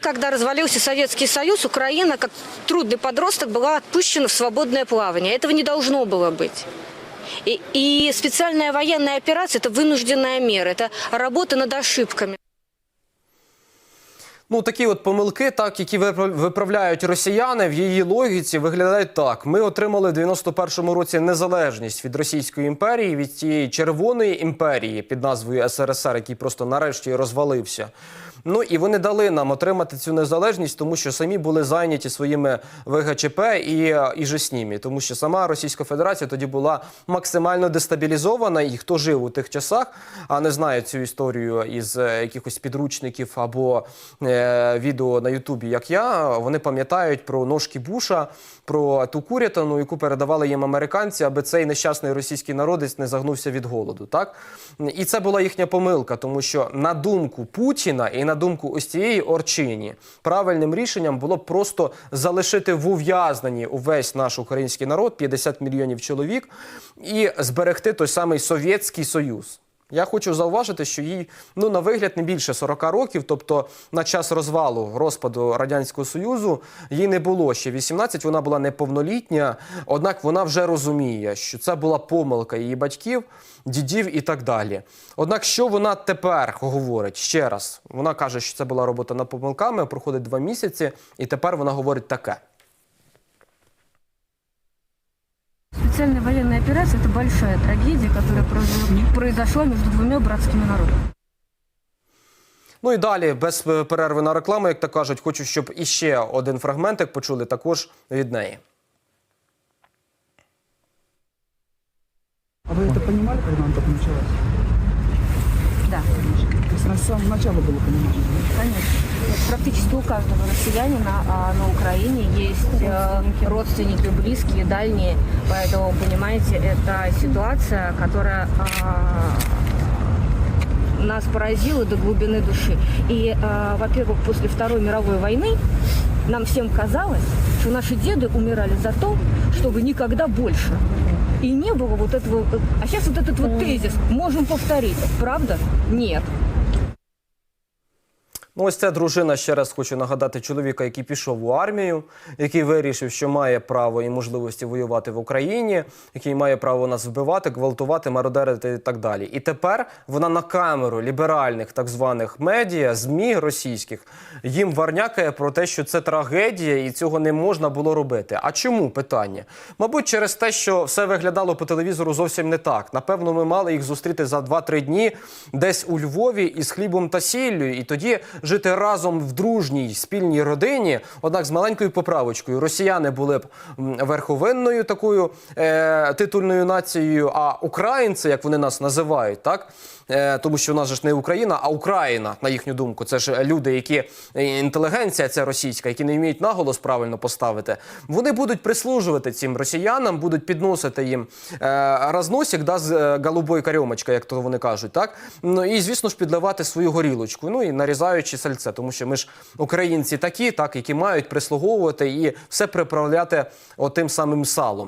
Когда развалился Советский Союз, Украина, как трудный подросток, была отпущена в свободное плавание. Этого не должно было быть. И, и специальная военная операция – это вынужденная мера, это работа над ошибками. Ну, такі от помилки, так які випра- виправляють росіяни в її логіці, виглядають так: ми отримали в 91-му році незалежність від Російської імперії, від цієї червоної імперії під назвою СРСР, який просто нарешті розвалився. Ну і вони дали нам отримати цю незалежність, тому що самі були зайняті своїми ВГЧП і, е, і ЖЕСНІМі, тому що сама Російська Федерація тоді була максимально дестабілізована. І хто жив у тих часах, а не знає цю історію із е, якихось підручників або е, відео на Ютубі, як я, вони пам'ятають про ножки Буша, про ту курятину, яку передавали їм американці, аби цей нещасний російський народець не загнувся від голоду. Так і це була їхня помилка, тому що на думку Путіна і на думку ось цієї Орчині правильним рішенням було просто залишити в ув'язненні увесь наш український народ, 50 мільйонів чоловік, і зберегти той самий Совєтський Союз. Я хочу зауважити, що їй ну на вигляд не більше 40 років, тобто на час розвалу розпаду радянського союзу їй не було ще 18, Вона була неповнолітня. Однак вона вже розуміє, що це була помилка її батьків, дідів і так далі. Однак, що вона тепер говорить ще раз? Вона каже, що це була робота над помилками, проходить два місяці, і тепер вона говорить таке. Специальная военная операция – это большая трагедия, которая произо- произошла между двумя братскими народами. Ну і далі, без е, перерви на рекламу, як то кажуть, хочу, щоб іще один фрагментик почули також від неї. А вы это понимали, когда он так началось? Да, То есть на самого начала было понимание? да? конечно. Практически у каждого россиянина а, на Украине есть э, родственники, близкие, дальние. Поэтому, понимаете, это ситуация, которая а, нас поразила до глубины души. И, а, во-первых, после Второй мировой войны нам всем казалось, что наши деды умирали за то, чтобы никогда больше. И не было вот этого... А сейчас вот этот вот тезис можем повторить. Правда? Нет. Ну, ось ця дружина ще раз хочу нагадати чоловіка, який пішов у армію, який вирішив, що має право і можливості воювати в Україні, який має право нас вбивати, гвалтувати, мародерити і так далі. І тепер вона на камеру ліберальних так званих медіа, змі російських їм варнякає про те, що це трагедія і цього не можна було робити. А чому питання? Мабуть, через те, що все виглядало по телевізору зовсім не так. Напевно, ми мали їх зустріти за 2-3 дні десь у Львові із хлібом та сіллю, і тоді жити разом в дружній спільній родині, однак з маленькою поправочкою. Росіяни були б верховинною такою е, титульною нацією, а українці, як вони нас називають, так. Е, Тому що в нас ж не Україна, а Україна, на їхню думку. Це ж люди, які е, інтелігенція ця російська, які не вміють наголос правильно поставити. Вони будуть прислужувати цим росіянам, будуть підносити їм е, розносик да, з е, голубої карьомочка, як то вони кажуть, так ну і звісно ж підливати свою горілочку. Ну і нарізаючи сальце, тому що ми ж українці такі, так які мають прислуговувати і все приправляти отим самим салом.